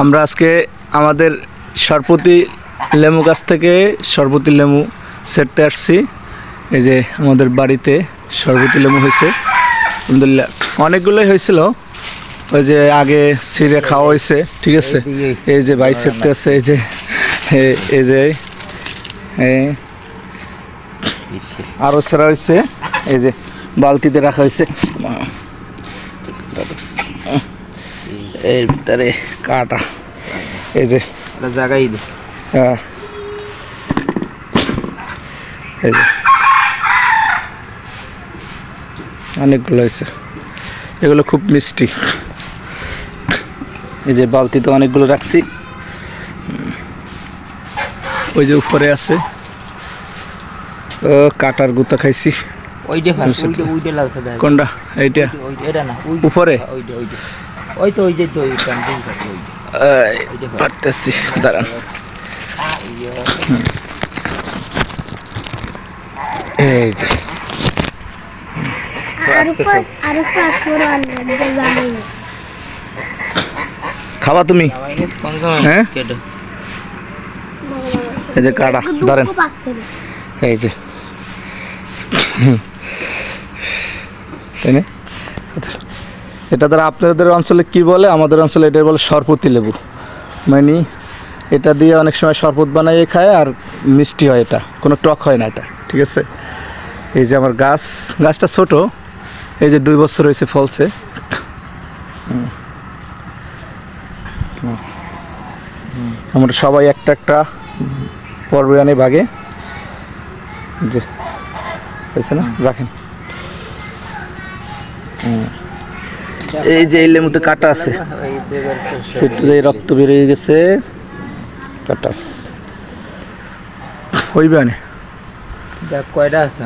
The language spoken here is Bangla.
আমরা আজকে আমাদের সরপতি লেমু গাছ থেকে সরপতি লেমু সেটতে আসছি। এই যে আমাদের বাড়িতে সরবতি লেমু হয়েছে। আলহামদুলিল্লাহ। অনেকগুলোই হয়েছিল। ওই যে আগে সিরে খাওয়া হয়েছে, ঠিক আছে? এই যে ভাই সেটতে আছে, এই যে এই যে আরও সেরা হয়েছে। এই যে বালতিতে রাখা হয়েছে। এর ভিতরে কাটা। এই যে। দে হ্যাঁ। এই যে। অনেকগুলো হয়েছে। এগুলো খুব মিষ্টি। এই যে বালতিতে অনেকগুলো রাখছি। ওই যে উপরে আছে। ও কাটার গুতা খাইছি। কোনটা? এইটা? উপরে? ওই তো ওই যে তো ওই পারতেছি দাঁড়ান। এই যে। খাবা তুমি? হ্যাঁ? এই যে কাটা ধরেন এই যে। তাই না? এটা দ্বারা আপনাদের অঞ্চলে কি বলে? আমাদের অঞ্চলে এটা বলে সরপতি লেবু। মানে এটা দিয়ে অনেক সময় শরবত বানাইয়ে খায় আর মিষ্টি হয় এটা। কোনো টক হয় না এটা, ঠিক আছে? এই যে আমার গাছ, গাছটা ছোট। এই যে দুই বছর হয়েছে ফলছে। আমরা সবাই একটা একটা পর্বে আনে ভাগে যে না? রাখেন। হুম। এই যে এলের মধ্যে কাটা আছে। সেটু যে রক্ত বেরিয়ে গেছে কাটাস হইবে না কয়টা আছে?